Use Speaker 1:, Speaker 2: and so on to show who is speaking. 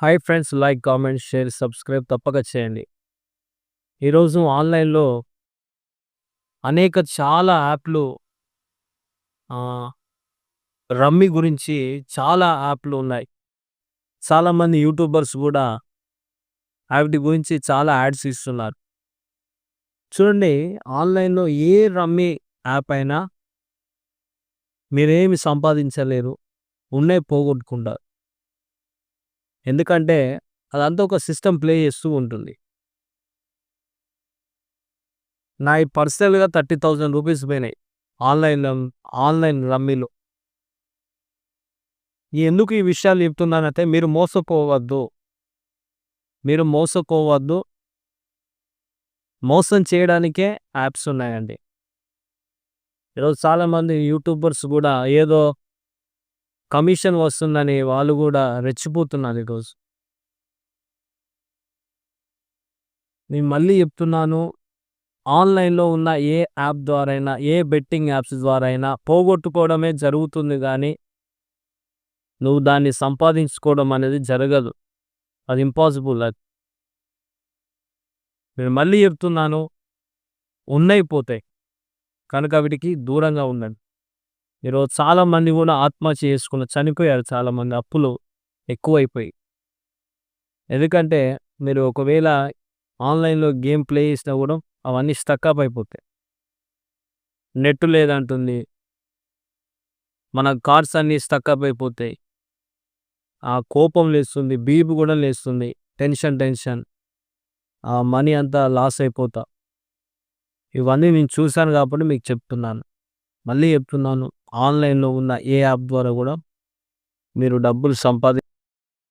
Speaker 1: Hi friends like comment share subscribe తప్పక చేయండి. ఈరోజు ఆన్లైన్లో అనేక చాలా యాప్లు రమ్మీ గురించి చాలా యాప్లు ఉన్నాయి. చాలామంది యూట్యూబర్స్ కూడా వాటి గురించి చాలా యాడ్స్ ఇస్తున్నారు. చూడండి ఆన్లైన్లో ఏ రమ్మీ యాప్ అయినా మీరేమి సంపాదించలేరు ఉన్నాయి పోగొట్టుకుంటారు. ఎందుకంటే అదంతా ఒక సిస్టమ్ ప్లే చేస్తూ ఉంటుంది. నా పర్సనల్గా థర్టీ థౌజండ్ రూపీస్ పోయినాయి ఆన్లైన్ ఆన్లైన్ రమ్మీలో. ఎందుకు ఈ విషయాలు చెప్తున్నానంటే మీరు మోసపోవద్దు. మీరు మోసపోవద్దు. మోసం చేయడానికే యాప్స్ ఉన్నాయండి. ఈరోజు చాలామంది యూట్యూబర్స్ కూడా ఏదో కమిషన్ వస్తుందని వాళ్ళు కూడా రెచ్చిపోతున్నారు ఈరోజు. నేను మళ్ళీ చెప్తున్నాను ఆన్లైన్లో ఉన్న ఏ యాప్ ద్వారా అయినా ఏ బెట్టింగ్ యాప్స్ ద్వారా అయినా పోగొట్టుకోవడమే జరుగుతుంది కానీ నువ్వు దాన్ని సంపాదించుకోవడం అనేది జరగదు. అది ఇంపాసిబుల్ అది. నేను మళ్ళీ చెప్తున్నాను ఉన్నాయి పోతాయి కనుక వీటికి దూరంగా ఉండండి. ఈరోజు చాలామంది కూడా ఆత్మహత్య చేసుకున్న చనిపోయారు చాలామంది అప్పులు ఎక్కువైపోయి. ఎందుకంటే మీరు ఒకవేళ ఆన్లైన్లో గేమ్ ప్లే చేసినా కూడా అవన్నీ స్టక్అప్ అయిపోతాయి. నెట్ లేదంటుంది. మన కార్డ్స్ అన్నీ స్టక్అప్ అయిపోతాయి. ఆ కోపం లేస్తుంది బీపు కూడా లేస్తుంది. Tension tension. ఆ మనీ అంతా లాస్ అయిపోతా. ఇవన్నీ నేను చూశాను కాబట్టి మీకు చెప్తున్నాను. మళ్ళీ చెప్తున్నాను. ఆన్లైన్లో ఉన్న ఏ యాప్ ద్వారా కూడా మీరు డబ్బులు సంపాది